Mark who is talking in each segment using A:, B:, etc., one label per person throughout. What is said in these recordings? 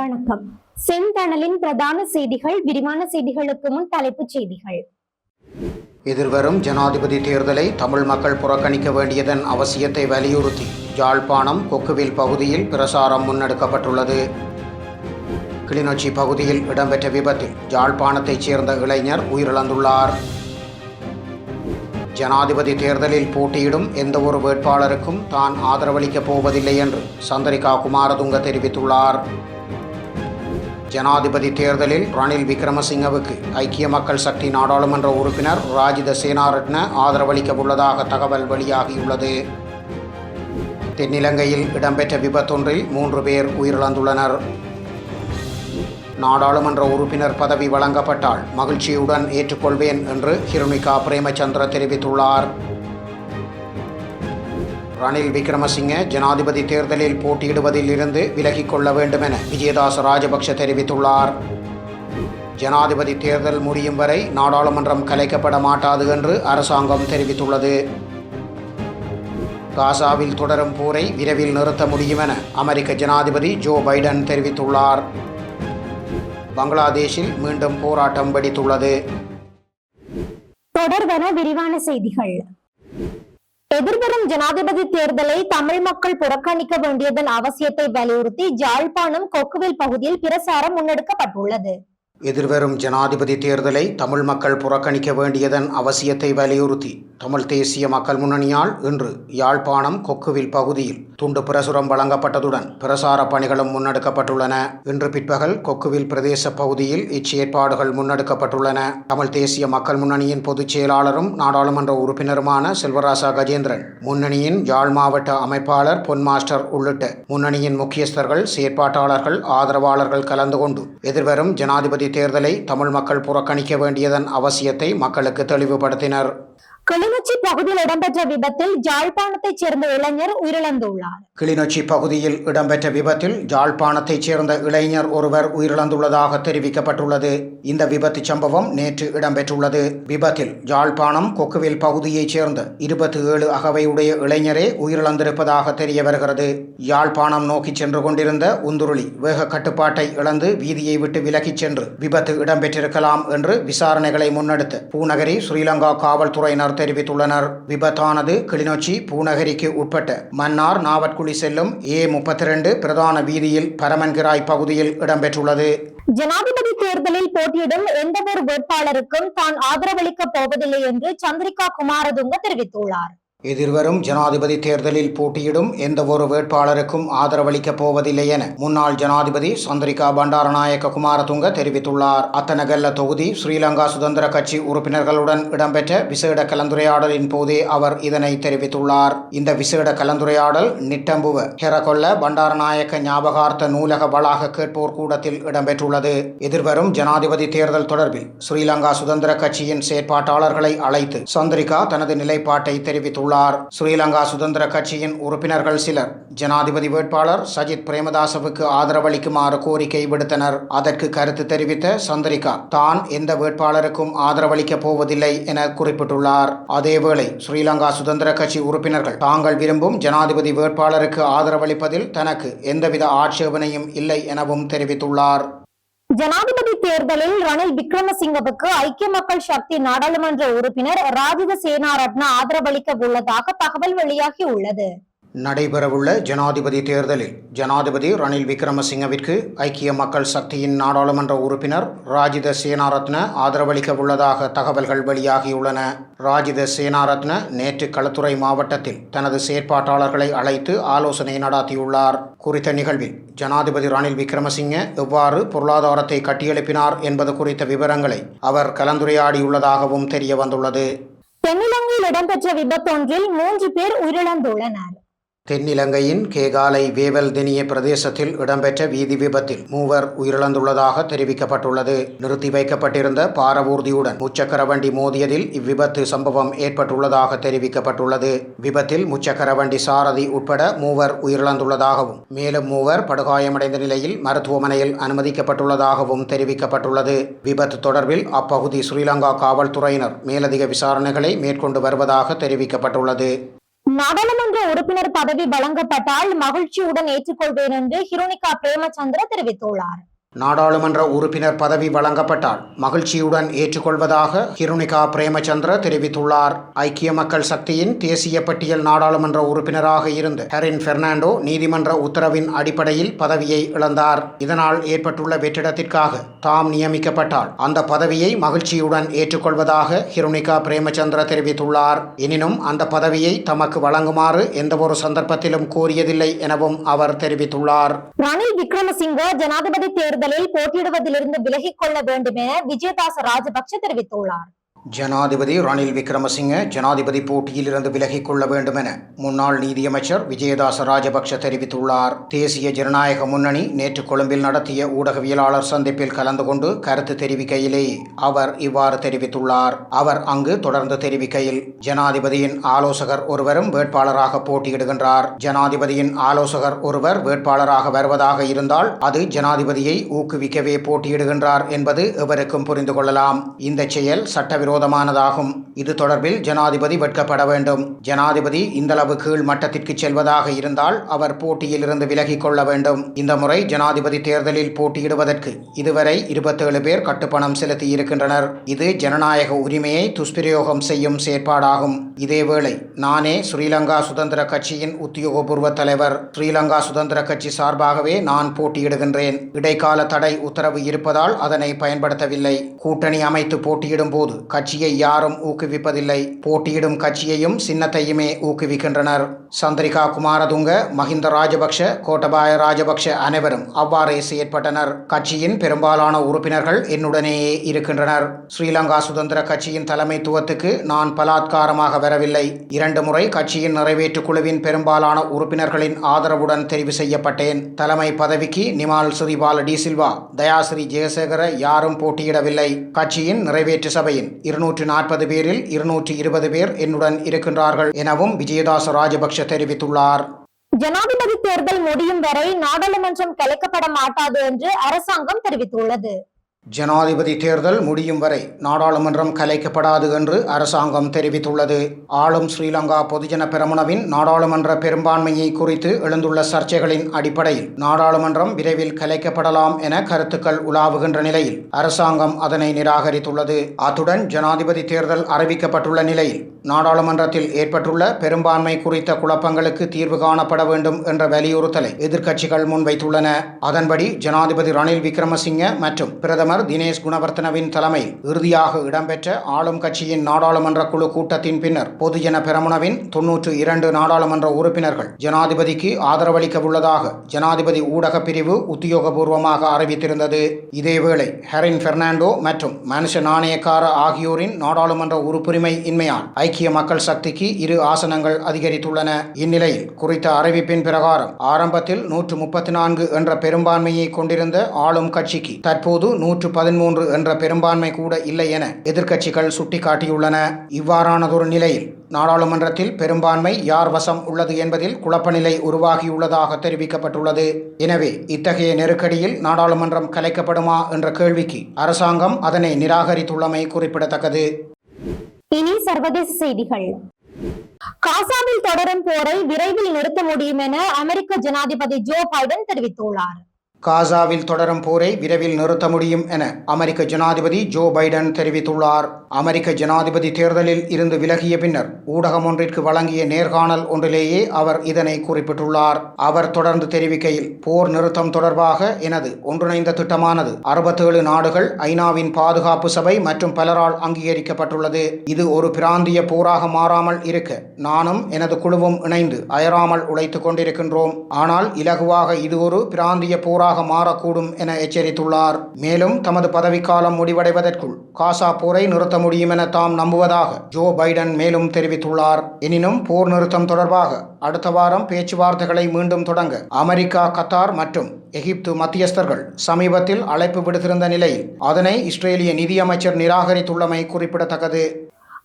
A: வணக்கம். செந்தணலின் பிரதான செய்திகள் விரிவான செய்திகளுக்கு முன் தலைப்புச் செய்திகள்.
B: எதிர்வரும் ஜனாதிபதி தேர்தலை தமிழ் மக்கள் புறக்கணிக்க வேண்டியதன் அவசியத்தை வலியுறுத்தி யாழ்ப்பாணம் கொக்குவில் பகுதியில் பிரசாரம் முன்னெடுக்கப்பட்டுள்ளது. கிளிநொச்சி பகுதியில் இடம்பெற்ற விபத்தில் யாழ்ப்பாணத்தைச் சேர்ந்த இளைஞர் உயிரிழந்துள்ளார். ஜனாதிபதி தேர்தலில் போட்டியிடும் எந்தவொரு வேட்பாளருக்கும் தான் ஆதரவளிக்கப் போவதில்லை என்று சந்திரிகா குமாரதுங்க தெரிவித்துள்ளார். ஜனாதிபதி தேர்தலில் ரணில் விக்ரமசிங்கவுக்கு ஐக்கிய மக்கள் சக்தி நாடாளுமன்ற உறுப்பினர் ராஜித சேனாரட்ன ஆதரவளிக்க உள்ளதாக தகவல் வெளியாகியுள்ளது. தென்னிலங்கையில் இடம்பெற்ற விபத்தொன்றில் மூன்று பேர் உயிரிழந்துள்ளனர். நாடாளுமன்ற உறுப்பினர் பதவி வழங்கப்பட்டால் மகிழ்ச்சியுடன் ஏற்றுக்கொள்வேன் என்று ஹிருணிகா பிரேமச்சந்திர தெரிவித்துள்ளார். ரணில் விக்ரமசிங்க ஜனாதிபதி தேர்தலில் போட்டியிடுவதில் இருந்து விலகிக் கொள்ள வேண்டும் என விஜயதாஸ் ராஜபக்ஷ தெரிவித்துள்ளார். ஜனாதிபதி தேர்தல் முடியும் வரை நாடாளுமன்றம் கலைக்கப்பட மாட்டாது என்று அரசாங்கம் தெரிவித்துள்ளது. காசாவில் தொடரும் போரை விரைவில் நிறுத்த முடியும் என அமெரிக்க ஜனாதிபதி ஜோ பைடன் தெரிவித்துள்ளார். பங்களாதேஷில் மீண்டும் போராட்டம் வெடித்துள்ளது.
A: தொடர்வன விரிவான செய்திகள். எதிர்வரும் ஜனாதிபதி தேர்தலை தமிழ் மக்கள் புறக்கணிக்க வேண்டியதன் அவசியத்தை வலியுறுத்தி ஜாழ்ப்பாணம் கொக்குவில் பகுதியில் பிரசாரம் முன்னெடுக்கப்பட்டுள்ளது.
B: எதிர்வரும் ஜனாதிபதி தேர்தலை தமிழ் மக்கள் புறக்கணிக்க வேண்டியதன் அவசியத்தை வலியுறுத்தி தமிழ் தேசிய மக்கள் முன்னணியால் இன்று யாழ்ப்பாணம் கொக்குவில் பகுதியில் துண்டு பிரசுரம் வழங்கப்பட்டதுடன் பிரசார பணிகளும் முன்னெடுக்கப்பட்டுள்ளன. இன்று பிற்பகல் கொக்குவில் பிரதேச பகுதியில் இச்செயற்பாடுகள் முன்னெடுக்கப்பட்டுள்ளன. தமிழ் தேசிய மக்கள் முன்னணியின் பொதுச் செயலாளரும் நாடாளுமன்ற உறுப்பினருமான செல்வராசா கஜேந்திரன் முன்னணியின் யாழ் மாவட்ட அமைப்பாளர் பொன் மாஸ்டர் உள்ளிட்ட முன்னணியின் முக்கியஸ்தர்கள் செயற்பாட்டாளர்கள் ஆதரவாளர்கள் கலந்து கொண்டு எதிர்வரும் ஜனாதிபதி தேர்தலை தமிழ் மக்கள் புறக்கணிக்க வேண்டியதன் அவசியத்தை மக்களுக்கு தெளிவுபடுத்தினர்.
A: கிளிநொச்சி பகுதியில் இடம்பெற்ற விபத்தில் ஜாழ்ப்பாணத்தைச் சேர்ந்த இளைஞர் உயிரிழந்துள்ளார்.
B: கிளிநொச்சி பகுதியில் இடம்பெற்ற விபத்தில் ஜாழ்ப்பாணத்தைச் சேர்ந்த இளைஞர் ஒருவர் உயிரிழந்துள்ளதாக தெரிவிக்கப்பட்டுள்ளது. இந்த விபத்து சம்பவம் நேற்று இடம்பெற்றுள்ளது. விபத்தில் ஜாழ்ப்பாணம் கொக்குவில் பகுதியைச் சேர்ந்த இருபத்தி ஏழு அகவையுடைய இளைஞரே உயிரிழந்திருப்பதாக தெரிய வருகிறது. யாழ்ப்பாணம் நோக்கி சென்று கொண்டிருந்த உந்துருளி வேக கட்டுப்பாட்டை இழந்து வீதியை விட்டு விலகிச் சென்று விபத்து இடம்பெற்றிருக்கலாம் என்று விசாரணைகளை முன்னெடுத்து பூநகரி ஸ்ரீலங்கா காவல்துறையினர் தெரிவித்துள்ளனர். விபத்தானது கிளிநொச்சி பூநகரிக்கு உட்பட்ட மன்னார் நாவற்குழி செல்லும் ஏ முப்பத்தி ரெண்டு பிரதான வீதியில் பரமன்கிராய் பகுதியில் இடம்பெற்றுள்ளது.
A: ஜனாதிபதி தேர்தலில் போட்டியிடும் எந்தவொரு வேட்பாளருக்கும் தான் ஆதரவளிக்கப் போவதில்லை என்று சந்திரிகா குமாரதுங்க தெரிவித்துள்ளார்.
B: எதிர்வரும் ஜனாதிபதி தேர்தலில் போட்டியிடும் எந்தவொரு வேட்பாளருக்கும் ஆதரவளிக்கப் போவதில்லை என முன்னாள் ஜனாதிபதி சந்திரிகா பண்டாரநாயக்க குமாரதுங்க தெரிவித்துள்ளார். அத்தனகல்ல தொகுதி ஸ்ரீலங்கா சுதந்திர கட்சி உறுப்பினர்களுடன் இடம்பெற்ற விசேட கலந்துரையாடலின் போதே அவர் இதனை தெரிவித்துள்ளார். இந்த விசேட கலந்துரையாடல் நிட்டம்புவ ஹெரகொல்ல பண்டாரநாயக்க ஞாபகார்த்த நூலக வளாக கேட்போர் கூடத்தில் இடம்பெற்றுள்ளது. எதிர்வரும் ஜனாதிபதி தேர்தல் தொடர்பில் ஸ்ரீலங்கா சுதந்திர கட்சியின் செயற்பாட்டாளர்களை அழைத்து சந்திரிகா தனது நிலைப்பாட்டை தெரிவித்துள்ளார். ஸ்ரீலங்கா சுதந்திர கட்சியின் உறுப்பினர்கள் சிலர் ஜனாதிபதி வேட்பாளர் சஜித் பிரேமதாசவுக்கு ஆதரவளிக்குமாறு கோரிக்கை விடுத்தனர். அதற்கு கருத்து தெரிவித்த சந்திரிகா தான் எந்த வேட்பாளருக்கும் ஆதரவளிக்கப் போவதில்லை என குறிப்பிட்டுள்ளார். அதேவேளை ஸ்ரீலங்கா சுதந்திர கட்சி உறுப்பினர்கள் தாங்கள் விரும்பும் ஜனாதிபதி வேட்பாளருக்கு ஆதரவளிப்பதில் தனக்கு எந்தவித ஆட்சேபனையும் இல்லை எனவும் தெரிவித்துள்ளார்.
A: ஜனாதிபதி தேர்தலில் ரணில் விக்ரமசிங்கவுக்கு ஐக்கிய மக்கள் சக்தி நாடாளுமன்ற உறுப்பினர் ராஜித சேனாரட்ன ஆதரவளிக்க உள்ளதாக தகவல் வெளியாகி உள்ளது.
B: நடைபெறவுள்ள ஜனாதிபதி தேர்தலில் ஜனாதிபதி ரணில் விக்ரமசிங்கவிற்கு ஐக்கிய மக்கள் சக்தியின் நாடாளுமன்ற உறுப்பினர் ராஜித சேனாரத்ன ஆதரவளிக்க உள்ளதாக தகவல்கள் வெளியாகியுள்ளன. ராஜித சேனாரத்ன நேற்று களத்துறை மாவட்டத்தில் தனது செயற்பாட்டாளர்களை அழைத்து ஆலோசனை நடாத்தியுள்ளார். குறித்த நிகழ்வில் ஜனாதிபதி ரணில் விக்ரமசிங்க எவ்வாறு பொருளாதாரத்தை கட்டியெழுப்பினார் என்பது குறித்த விவரங்களை அவர் கலந்துரையாடியுள்ளதாகவும் தெரிய வந்துள்ளது
A: தென்னிலங்கையில் இடம்பெற்ற விபத்தொன்றில் மூன்று பேர் உயிரிழந்துள்ளனர்.
B: தென்னிலங்கையின் கேகாலை வேவல் தெனிய பிரதேசத்தில் இடம்பெற்ற வீதி விபத்தில் மூவர் உயிரிழந்துள்ளதாக தெரிவிக்கப்பட்டுள்ளது. நிறுத்தி வைக்கப்பட்டிருந்த பாரவூர்தியுடன் முச்சக்கர வண்டி மோதியதில் இவ்விபத்து சம்பவம் ஏற்பட்டுள்ளதாக தெரிவிக்கப்பட்டுள்ளது. விபத்தில் முச்சக்கர வண்டி சாரதி உட்பட மூவர் உயிரிழந்துள்ளதாகவும் மேலும் மூவர் படுகாயமடைந்த நிலையில் மருத்துவமனையில் அனுமதிக்கப்பட்டுள்ளதாகவும் தெரிவிக்கப்பட்டுள்ளது. விபத்து தொடர்பில் அப்பகுதி ஸ்ரீலங்கா காவல்துறையினர் மேலதிக விசாரணைகளை மேற்கொண்டு வருவதாக தெரிவிக்கப்பட்டுள்ளது.
A: நாடாளுமன்ற உறுப்பினர் பதவி வழங்கப்பட்டால் மகிழ்ச்சியுடன் ஏற்றுக்கொள்வேன் என்று ஹிரோனிகா பிரேமச்சந்திர தெரிவித்துள்ளார்.
B: நாடாளுமன்ற உறுப்பினர் பதவி வழங்கப்பட்டால் மகிழ்ச்சியுடன் ஏற்றுக்கொள்வதாக கிருணிகா பிரேமச்சந்திர தெரிவித்துள்ளார். ஐக்கிய மக்கள் சக்தியின் தேசிய பட்டியல் நாடாளுமன்ற உறுப்பினராக இருந்து ஹெரின் பெர்னாண்டோ நீதிமன்ற உத்தரவின் அடிப்படையில் பதவியை இழந்தார். இதனால் ஏற்பட்டுள்ள வெற்றிடத்திற்காக தாம் நியமிக்கப்பட்டால் அந்த பதவியை மகிழ்ச்சியுடன் ஏற்றுக்கொள்வதாக ஹிருணிகா பிரேமச்சந்திர தெரிவித்துள்ளார். எனினும் அந்த பதவியை தமக்கு வழங்குமாறு எந்தவொரு சந்தர்ப்பத்திலும் கோரியதில்லை எனவும் அவர் தெரிவித்துள்ளார்.
A: ரணில் விக்ரமசிங்க ஜனாதிபதி தேர்தலில் போட்டியிடுவதிலிருந்து விலகிக் கொள்ள வேண்டும் என விஜயதாச ராஜபக்ஷ தெரிவித்துள்ளார்.
B: ஜனாதிபதி ரணில் விக்ரமசிங்க ஜனாதிபதி போட்டியிலிருந்து விலகிக் கொள்ள வேண்டும் என முன்னாள் நீதியமைச்சர் விஜயதாச ராஜபக்ஷ தெரிவித்துள்ளார். தேசிய ஜனநாயக முன்னணி நேற்று கொழும்பில் நடத்திய ஊடகவியலாளர் சந்திப்பில் கலந்து கொண்டு கருத்து தெரிவிக்கையிலேயே அவர் இவ்வாறு தெரிவித்துள்ளார். அவர் அங்கு தொடர்ந்து தெரிவிக்கையில் ஜனாதிபதியின் ஆலோசகர் ஒருவரும் வேட்பாளராக போட்டியிடுகின்றார். ஜனாதிபதியின் ஆலோசகர் ஒருவர் வேட்பாளராக வருவதாக இருந்தால் அது ஜனாதிபதியை ஊக்குவிக்கவே போட்டியிடுகின்றார் என்பது எவருக்கும் புரிந்து கொள்ளலாம். இந்த செயல் விரோதமானதாகும். இது தொடர்பில் ஜனாதிபதி வெட்கப்பட வேண்டும். ஜனாதிபதி இந்தளவு கீழ் மட்டத்திற்கு செல்வதாக இருந்தால் அவர் போட்டியிலிருந்து விலகிக் கொள்ள வேண்டும். இந்த முறை ஜனாதிபதி தேர்தலில் போட்டியிடுவதற்கு இதுவரை இருபத்தேழு பேர் கட்டுப்பணம் செலுத்தி இருக்கின்றனர் இது ஜனநாயக உரிமையை துஷ்பிரயோகம் செய்யும் செயற்பாடாகும். இதேவேளை நானே ஸ்ரீலங்கா சுதந்திர கட்சியின் உத்தியோகபூர்வ தலைவர். ஸ்ரீலங்கா சுதந்திர கட்சி சார்பாகவே நான் போட்டியிடுகின்றேன். இடைக்கால தடை உத்தரவு இருப்பதால் அதனை பயன்படுத்தவில்லை. கூட்டணி அமைத்து போட்டியிடும் போது கட்சியை யாரும் ஊக்குவிப்பதில்லை. போட்டியிடும் கட்சியையும் சின்னத்தையுமே ஊக்குவிக்கின்றனர். சந்திரிகா குமாரதுங்க மஹிந்த ராஜபக்ஷ கோட்டபாய ராஜபக்ஷ அனைவரும் அவ்வாறே செயற்பட்டனர். கட்சியின் பெரும்பாலான உறுப்பினர்கள் என்னுடனேயே இருக்கின்றனர். ஸ்ரீலங்கா சுதந்திர கட்சியின் தலைமைத்துவத்துக்கு நான் பலாத்காரமாக வரவில்லை. இரண்டு முறை கட்சியின் நிறைவேற்று குழுவின் பெரும்பாலான உறுப்பினர்களின் ஆதரவுடன் தெரிவு செய்யப்பட்டேன். தலைமை பதவிக்கு நிமால் ஸ்ரீபால டி சில்வா தயாஸ்ரீ ஜெயசேகர யாரும் போட்டியிடவில்லை. கட்சியின் நிறைவேற்று சபையின் இருநூற்று நாற்பது பேரில் இருநூற்று இருபது பேர் என்னுடன் இருக்கின்றார்கள் எனவும் விஜயதாச ராஜபக்ஷ தெரிவித்துள்ளார்.
A: ஜனாதிபதி தேர்தல் முடியும் வரை நாடாளுமன்றம் கலைக்கப்பட மாட்டாது என்று அரசாங்கம் தெரிவித்துள்ளது.
B: ஜனாதிபதி தேர்தல் முடியும் வரை நாடாளுமன்றம் கலைக்கப்படாது என்று அரசாங்கம் தெரிவித்துள்ளது. ஆளும் ஸ்ரீலங்கா பொதுஜன பெரமுனவின் நாடாளுமன்ற பெரும்பான்மையை குறித்து எழுந்துள்ள சர்ச்சைகளின் அடிப்படையில் நாடாளுமன்றம் விரைவில் கலைக்கப்படலாம் என கருத்துக்கள் உலாவுகின்ற நிலையில் அரசாங்கம் அதனை நிராகரித்துள்ளது. அத்துடன் ஜனாதிபதி தேர்தல் அறிவிக்கப்பட்டுள்ள நிலையில் நாடாளுமன்றத்தில் ஏற்பட்டுள்ள பெரும்பான்மை குறித்த குழப்பங்களுக்கு தீர்வு காணப்பட வேண்டும் என்ற வலியுறுத்தலை எதிர்க்கட்சிகள் முன்வைத்துள்ளன. அதன்படி ஜனாதிபதி ரணில் விக்ரமசிங்க மற்றும் பிரதமர் தினேஷ் குணவர்த்தனவின் தலைமையில் இறுதியாக இடம்பெற்ற ஆளும் கட்சியின் நாடாளுமன்ற குழு கூட்டத்தின் பின்னர் பொதுஜன பெரமுனவின் தொன்னூற்று இரண்டு நாடாளுமன்ற உறுப்பினர்கள் ஜனாதிபதிக்கு ஆதரவளிக்க உள்ளதாக ஜனாதிபதி ஊடக பிரிவு உத்தியோகபூர்வமாக அறிவித்திருந்தது. இதேவேளை ஹெரின் பெர்னாண்டோ மற்றும் மனுஷ நாணயக்கார ஆகியோரின் நாடாளுமன்ற உறுப்புரிமை இன்மையால் ஐக்கிய மக்கள் சக்திக்கு இரு ஆசனங்கள் அதிகரித்துள்ளன. இந்நிலையில் குறித்த அறிவிப்பின் பிரகாரம் ஆரம்பத்தில் நூற்று முப்பத்தி நான்கு என்ற பெரும்பான்மையை கொண்டிருந்த ஆளும் கட்சிக்கு தற்போது நூற்று பதிமூன்று என்ற பெரும்பான்மை கூட இல்லை என எதிர்க்கட்சிகள் சுட்டிக்காட்டியுள்ளன. இவ்வாறானதொரு நிலையில் நாடாளுமன்றத்தில் பெரும்பான்மை யார் வசம் உள்ளது என்பதில் குழப்பநிலை உருவாகியுள்ளதாக தெரிவிக்கப்பட்டுள்ளது. எனவே இத்தகைய நெருக்கடியில் நாடாளுமன்றம் கலைக்கப்படுமா என்ற கேள்விக்கு அரசாங்கம் அதனை நிராகரித்துள்ளமை குறிப்பிடத்தக்கது.
A: இனி சர்வதேச செய்திகள். காசாவில் தொடரும் போரை விரைவில் நிறுத்த முடியும் என அமெரிக்க ஜனாதிபதி ஜோ பைடன் தெரிவித்துள்ளார்.
B: காசாவில் தொடரும் போரை விரைவில் நிறுத்த முடியும் என அமெரிக்க ஜனாதிபதி ஜோ பைடன் தெரிவித்துள்ளார். அமெரிக்க ஜனாதிபதி தேர்தலில் இருந்து விலகிய பின்னர் ஊடகம் ஒன்றிற்கு வழங்கிய நேர்காணல் ஒன்றிலேயே அவர் இதனை குறிப்பிட்டுள்ளார். அவர் தொடர்ந்து தெரிவிக்கையில் போர் நிறுத்தம் தொடர்பாக எனது ஒன்றிணைந்த திட்டமானது அறுபத்தேழு நாடுகள் ஐநாவின் பாதுகாப்பு சபை மற்றும் பலரால் அங்கீகரிக்கப்பட்டுள்ளது. இது ஒரு பிராந்திய போராக மாறாமல் இருக்க நானும் எனது குழுவும் இணைந்து அயராமல் உழைத்துக் கொண்டிருக்கின்றோம். ஆனால் இலகுவாக இது ஒரு பிராந்திய போராக மாறக்கூடும் என எச்சரித்துள்ளார். மேலும் தமது பதவிக்காலம் முடிவடைவதற்குள் காசா போரை நிறுத்த முடியும் என தாம் நம்புவதாக ஜோ பைடன் மேலும் தெரிவித்துள்ளார். எனினும் போர் நிறுத்தம் தொடர்பாக அடுத்த வாரம் பேச்சுவார்த்தைகளை மீண்டும் தொடங்க அமெரிக்கா கத்தார் மற்றும் எகிப்து மத்தியஸ்தர்கள் சமீபத்தில் அழைப்பு விடுத்திருந்த நிலையில் அதனை இஸ்ரேலிய நிதியமைச்சர் நிராகரித்துள்ளமை குறிப்பிடத்தக்கது.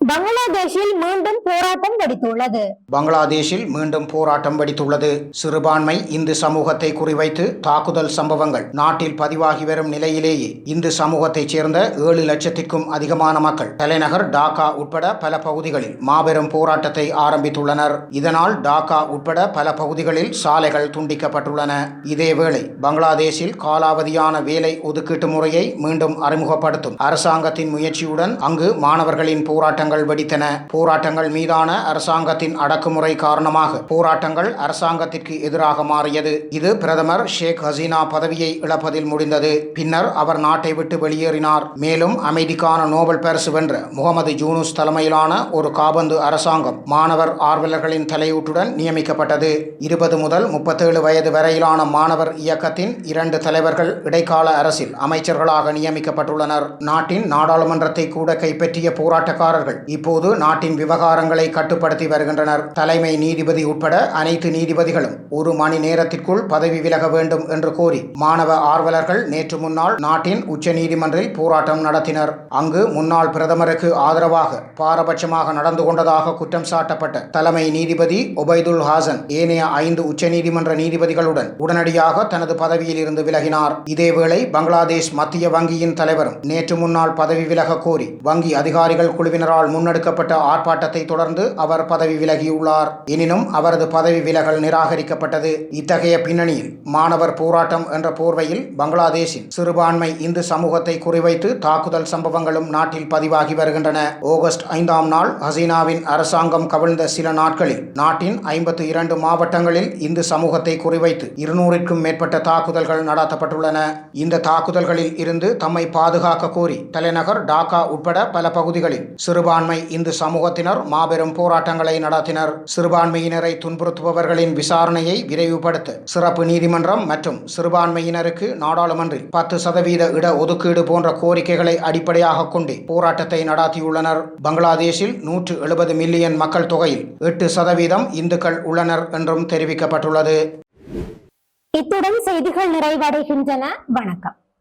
A: பங்களாதேஷில் மீண்டும் போராட்டம் வெடித்துள்ளது.
B: பங்களாதேஷில் மீண்டும் போராட்டம் வெடித்துள்ளது. சிறுபான்மை இந்து சமூகத்தை குறிவைத்து தாக்குதல் சம்பவங்கள் நாட்டில் பதிவாகி வரும் நிலையிலேயே இந்து சமூகத்தைச் சேர்ந்த ஏழு லட்சத்திற்கும் அதிகமான மக்கள் தலைநகர் டாக்கா உட்பட பல பகுதிகளில் மாபெரும் போராட்டத்தை ஆரம்பித்துள்ளனர். இதனால் டாக்கா உட்பட பல பகுதிகளில் சாலைகள் துண்டிக்கப்பட்டுள்ளன. இதேவேளை பங்களாதேஷில் காலாவதியான வேலை ஒதுக்கீட்டு முறையை மீண்டும் அறிமுகப்படுத்தும் அரசாங்கத்தின் முயற்சியுடன் அங்கு மாணவர்களின் போராட்டம் போராட்டங்கள் வெடித்தன. போராட்டங்கள் மீதான அரசாங்கத்தின் அடக்குமுறை காரணமாக போராட்டங்கள் அரசாங்கத்திற்கு எதிராக மாறியது. இது பிரதமர் ஷேக் ஹசீனா பதவியை இழப்பதில் முடிந்தது. பின்னர் அவர் நாட்டை விட்டு வெளியேறினார். மேலும் அமைதிக்கான நோபல் பரிசு வென்ற முகமது ஜூனுஸ் தலைமையிலான ஒரு காபந்து அரசாங்கம் மாணவர் ஆர்வலர்களின் தலையீட்டுடன் நியமிக்கப்பட்டது. இருபது முதல் முப்பத்தேழு வயது வரையிலான மாணவர் இயக்கத்தின் இரண்டு தலைவர்கள் இடைக்கால அரசில் அமைச்சர்களாக நியமிக்கப்பட்டுள்ளனர். நாட்டின் நாடாளுமன்றத்தை கூட கைப்பற்றிய போராட்டக்காரர்கள் இப்போது நாட்டின் விவகாரங்களை கட்டுப்படுத்தி வருகின்றனர். தலைமை நீதிபதி உட்பட அனைத்து நீதிபதிகளும் ஒரு மணி நேரத்திற்குள் பதவி விலக வேண்டும் என்று கோரி மாணவ ஆர்வலர்கள் நேற்று முன்னாள் நாட்டின் உச்ச நீதிமன்றில் போராட்டம் நடத்தினர். அங்கு முன்னாள் பிரதமருக்கு ஆதரவாக பாரபட்சமாக நடந்து கொண்டதாக குற்றம் சாட்டப்பட்ட தலைமை நீதிபதி ஒபைதுல் ஹாசன் ஏனைய ஐந்து உச்ச நீதிமன்ற நீதிபதிகளுடன் உடனடியாக தனது பதவியில் இருந்து விலகினார். இதேவேளை பங்களாதேஷ் மத்திய வங்கியின் தலைவரும் நேற்று முன்னாள் பதவி விலக கோரி வங்கி அதிகாரிகள் குழுவினரால் முன்னெடுக்கப்பட்ட ஆர்ப்பாட்டத்தை தொடர்ந்து அவர் பதவி விலகியுள்ளார். எனினும் அவரது பதவி விலகல் நிராகரிக்கப்பட்டது. இத்தகைய பின்னணியில் மாணவர் போராட்டம் என்ற போர்வையில் பங்களாதேஷின் சிறுபான்மை இந்து சமூகத்தை குறிவைத்து தாக்குதல் சம்பவங்களும் நாட்டில் பதிவாகி வருகின்றன. ஆகஸ்ட் ஐந்தாம் நாள் ஹசீனாவின் அரசாங்கம் கவிழ்ந்த சில நாட்களில் நாட்டின் ஐம்பத்து இரண்டு மாவட்டங்களில் இந்து சமூகத்தை குறிவைத்து இருநூறுக்கும் மேற்பட்ட தாக்குதல்கள் நடத்தப்பட்டுள்ளன. இந்த தாக்குதல்களில் இருந்து தம்மை பாதுகாக்க கோரி தலைநகர் டாக்கா உட்பட பல பகுதிகளில் சிறுபான்மை இந்து சமூகத்தினர் மாபெரும் போராட்டங்களை நடத்தினர். சிறுபான்மையினரை துன்புறுத்துபவர்களின் விசாரணையை விரைவுபடுத்த சிறப்பு நீதிமன்றம் மற்றும் சிறுபான்மையினருக்கு நாடாளுமன்றில் பத்து சதவீத இட ஒதுக்கீடு போன்ற கோரிக்கைகளை அடிப்படையாக கொண்டு போராட்டத்தை நடாத்தியுள்ளனர். பங்களாதேஷில் நூற்று எழுபது மில்லியன் மக்கள் தொகையில் எட்டு சதவீதம் இந்துக்கள் உள்ளனர் என்றும் தெரிவிக்கப்பட்டுள்ளது.
A: இத்துடன் செய்திகள் நிறைவடைகின்றன. வணக்கம்.